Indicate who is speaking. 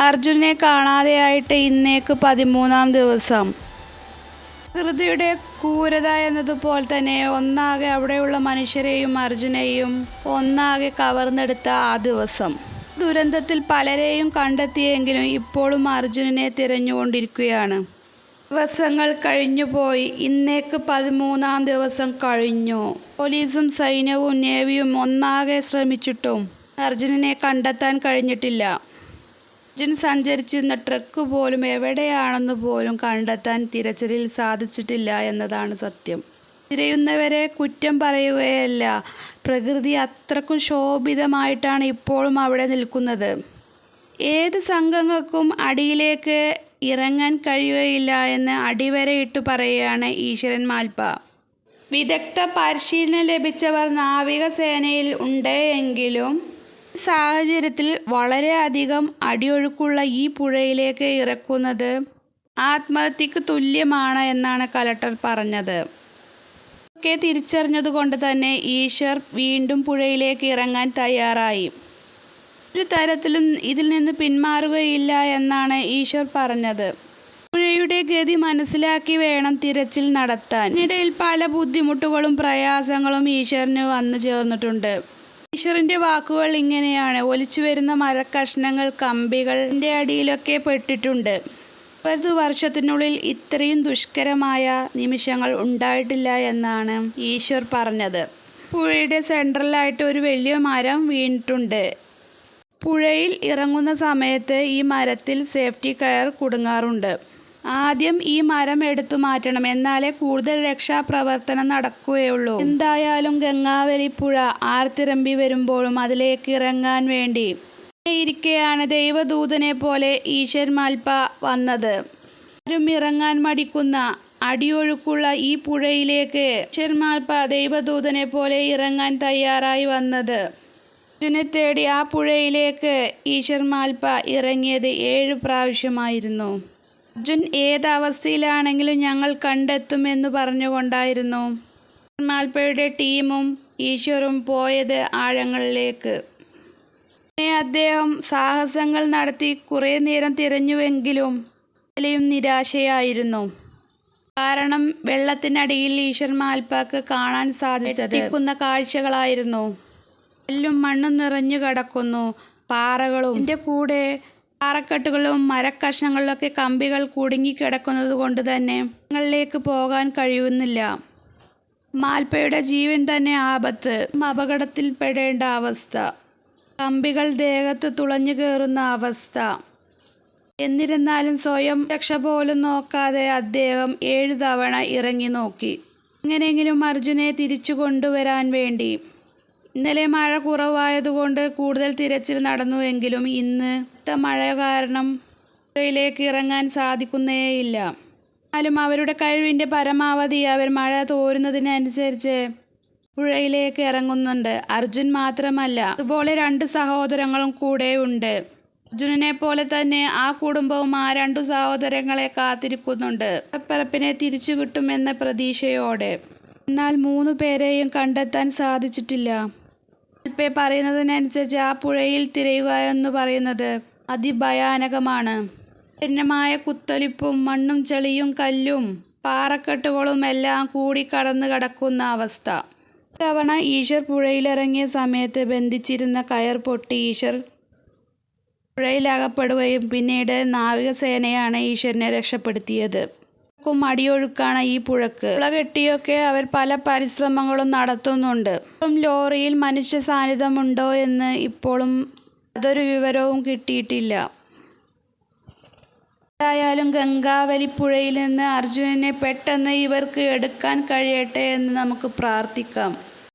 Speaker 1: അർജുനെ കാണാതെയായിട്ട് ഇന്നേക്ക് പതിമൂന്നാം ദിവസം. പ്രകൃതിയുടെ ക്രൂരത എന്നതുപോലെ തന്നെ ഒന്നാകെ അവിടെയുള്ള മനുഷ്യരെയും അർജുനെയും ഒന്നാകെ കവർന്നെടുത്ത ആ ദിവസം. ദുരന്തത്തിൽ പലരെയും കണ്ടെത്തിയെങ്കിലും ഇപ്പോഴും അർജുനനെ തിരഞ്ഞുകൊണ്ടിരിക്കുകയാണ്. ദിവസങ്ങൾ കഴിഞ്ഞുപോയി ഇന്നേക്ക് പതിമൂന്നാം ദിവസം കഴിഞ്ഞു. പോലീസും സൈന്യവും നേവിയും ഒന്നാകെ ശ്രമിച്ചിട്ടും അർജുനനെ കണ്ടെത്താൻ കഴിഞ്ഞിട്ടില്ല. അർജുൻ സഞ്ചരിച്ചിരുന്ന ട്രക്ക് പോലും എവിടെയാണെന്ന് പോലും കണ്ടെത്താൻ തിരച്ചിലിൽ സാധിച്ചിട്ടില്ല എന്നതാണ് സത്യം. തിരയുന്നവരെ കുറ്റം പറയുകയല്ല. പ്രകൃതി അത്രക്കും ശോഭിതമായിട്ടാണ് ഇപ്പോഴും അവിടെ നിൽക്കുന്നത്. ഏത് സംഘങ്ങൾക്കും അടിയിലേക്ക് ഇറങ്ങാൻ കഴിയുകയില്ല എന്ന് അടിവരയിട്ട് പറയുകയാണ് ഈശ്വരൻ മാൽപ്പ. വിദഗ്ധ പരിശീലനം ലഭിച്ചവർ നാവികസേനയിൽ ഉണ്ട് എങ്കിലും സാഹചര്യത്തിൽ വളരെയധികം അടിയൊഴുക്കുള്ള ഈ പുഴയിലേക്ക് ഇറക്കുന്നത് ആത്മഹത്യക്ക് തുല്യമാണ് എന്നാണ് കലക്ടർ പറഞ്ഞത്. ഒക്കെ തിരിച്ചറിഞ്ഞതുകൊണ്ട് തന്നെ ഈശ്വർ വീണ്ടും പുഴയിലേക്ക് ഇറങ്ങാൻ തയ്യാറായി. ഒരു തരത്തിലും ഇതിൽ നിന്ന് പിന്മാറുകയില്ല എന്നാണ് ഈശ്വർ പറഞ്ഞത്. പുഴയുടെ ഗതി മനസ്സിലാക്കി വേണം തിരച്ചിൽ നടത്താൻ. ഇടയിൽ പല ബുദ്ധിമുട്ടുകളും പ്രയാസങ്ങളും ഈശ്വരന് വന്നു ചേർന്നിട്ടുണ്ട്. ഈശ്വറിന്റെ വാക്കുകൾ ഇങ്ങനെയാണ്. ഒലിച്ചു വരുന്ന മരക്കഷ്ണങ്ങൾ കമ്പികളുടെ അടിയിലൊക്കെ പെട്ടിട്ടുണ്ട്. പത്ത് വർഷത്തിനുള്ളിൽ ഇത്രയും ദുഷ്കരമായ നിമിഷങ്ങൾ ഉണ്ടായിട്ടില്ല എന്നാണ് ഈശ്വർ പറഞ്ഞത്. പുഴയുടെ സെൻട്രലായിട്ട് ഒരു വലിയ മരം വീണിട്ടുണ്ട്. പുഴയിൽ ഇറങ്ങുന്ന സമയത്ത് ഈ മരത്തിൽ സേഫ്റ്റി കയർ കുടുങ്ങാറുണ്ട്. ആദ്യം ഈ മരം എടുത്തു മാറ്റണം. എന്നാലേ കൂടുതൽ രക്ഷാപ്രവർത്തനം നടക്കുകയുള്ളൂ. എന്തായാലും ഗംഗാവലി പുഴ ആർത്തിരമ്പി വരുമ്പോഴും അതിലേക്ക് ഇറങ്ങാൻ വേണ്ടി ഇരിക്കെയാണ് ദൈവദൂതനെ പോലെ ഈശ്വർ മാൽപ്പ വന്നത്. ആരും ഇറങ്ങാൻ മടിക്കുന്ന അടിയൊഴുക്കുള്ള ഈ പുഴയിലേക്ക് ഈശ്വർ മാൽപ്പ ദൈവദൂതനെ പോലെ ഇറങ്ങാൻ തയ്യാറായി വന്നത്. അർജുനെ തേടി ആ പുഴയിലേക്ക് ഈശ്വർ മാൽപ്പ ഇറങ്ങിയത് ഏഴ് പ്രാവശ്യമായിരുന്നു. അർജുൻ ഏതവസ്ഥയിലാണെങ്കിലും ഞങ്ങൾ കണ്ടെത്തുമെന്ന് പറഞ്ഞുകൊണ്ടായിരുന്നു. മാൽപ്പയുടെ ടീമും ഈശ്വറും പോയത് ആഴങ്ങളിലേക്ക്. അദ്ദേഹം സാഹസങ്ങൾ നടത്തി കുറേ നേരം തിരഞ്ഞുവെങ്കിലും അതിലും നിരാശയായിരുന്നു. കാരണം വെള്ളത്തിനടിയിൽ ഈശ്വർ മാൽപ്പാക്ക് കാണാൻ സാധിച്ചത്. കാഴ്ചകളായിരുന്നു. എല്ലും മണ്ണും നിറഞ്ഞു കിടക്കുന്നു. പാറകളും. എന്റെ കൂടെ പാറക്കെട്ടുകളും മരക്കഷ്ണങ്ങളിലൊക്കെ കമ്പികൾ കുടുങ്ങിക്കിടക്കുന്നത് കൊണ്ട് തന്നെ ഞങ്ങളിലേക്ക് പോകാൻ കഴിയുന്നില്ല. മാൽപ്പയുടെ ജീവൻ തന്നെ ആപത്ത്. അപകടത്തിൽപ്പെടേണ്ട അവസ്ഥ. കമ്പികൾ ദേഹത്ത് തുളഞ്ഞു കയറുന്ന അവസ്ഥ. എന്നിരുന്നാലും സ്വയം രക്ഷ പോലും നോക്കാതെ അദ്ദേഹം ഏഴു തവണ ഇറങ്ങി നോക്കി. എങ്ങനെയെങ്കിലും അർജുനെ തിരിച്ചു കൊണ്ടുവരാൻ വേണ്ടി ഇന്നലെ മഴ കുറവായതുകൊണ്ട് കൂടുതൽ തിരച്ചിൽ നടന്നുവെങ്കിലും ഇന്ന് മഴ കാരണം പുഴയിലേക്ക് ഇറങ്ങാൻ സാധിക്കുന്നേയില്ല. എന്നാലും അവരുടെ കഴിവിന്റെ പരമാവധി അവർ മഴ തോരുന്നതിനനുസരിച്ച് പുഴയിലേക്ക് ഇറങ്ങുന്നുണ്ട്. അർജുൻ മാത്രമല്ല അതുപോലെ രണ്ട് സഹോദരങ്ങളും കൂടെ ഉണ്ട്. അർജുനനെ പോലെ തന്നെ ആ കുടുംബവും ആ രണ്ടു സഹോദരങ്ങളെ കാത്തിരിക്കുന്നുണ്ട്. പരപ്പിനെ തിരിച്ചു കിട്ടുമെന്ന പ്രതീക്ഷയോടെ. എന്നാൽ മൂന്ന് പേരെയും കണ്ടെത്താൻ സാധിച്ചിട്ടില്ല. ഇപ്പേ പറയുന്നതിനനുസരിച്ച് ആ പുഴയിൽ തിരയുക എന്ന് പറയുന്നത് അതിഭയാനകമാണ്. കഠിനമായ കുത്തൊലിപ്പും മണ്ണും ചെളിയും കല്ലും പാറക്കെട്ടുകളും എല്ലാം കൂടി കടന്നു കിടക്കുന്ന അവസ്ഥ. തവണ ഈശ്വർ പുഴയിലിറങ്ങിയ സമയത്ത് ബന്ധിച്ചിരുന്ന കയർ പൊട്ടി ഈശ്വർ പുഴയിലകപ്പെടുകയും പിന്നീട് നാവികസേനയാണ് ഈശ്വരനെ രക്ഷപ്പെടുത്തിയത്. അടിയൊഴുക്കാണ് ഈ പുഴക്ക്. പുഴ കെട്ടിയൊക്കെ അവർ പല പരിശ്രമങ്ങളും നടത്തുന്നുണ്ട്. ലോറിയിൽ മനുഷ്യ സാന്നിധ്യമുണ്ടോ എന്ന് ഇപ്പോഴും അതൊരു വിവരവും കിട്ടിയിട്ടില്ല. എന്തായാലും ഗംഗാവലി പുഴയിൽ നിന്ന് അർജുനനെ പെട്ടെന്ന് ഇവർക്ക് എടുക്കാൻ കഴിയട്ടെ എന്ന് നമുക്ക് പ്രാർത്ഥിക്കാം.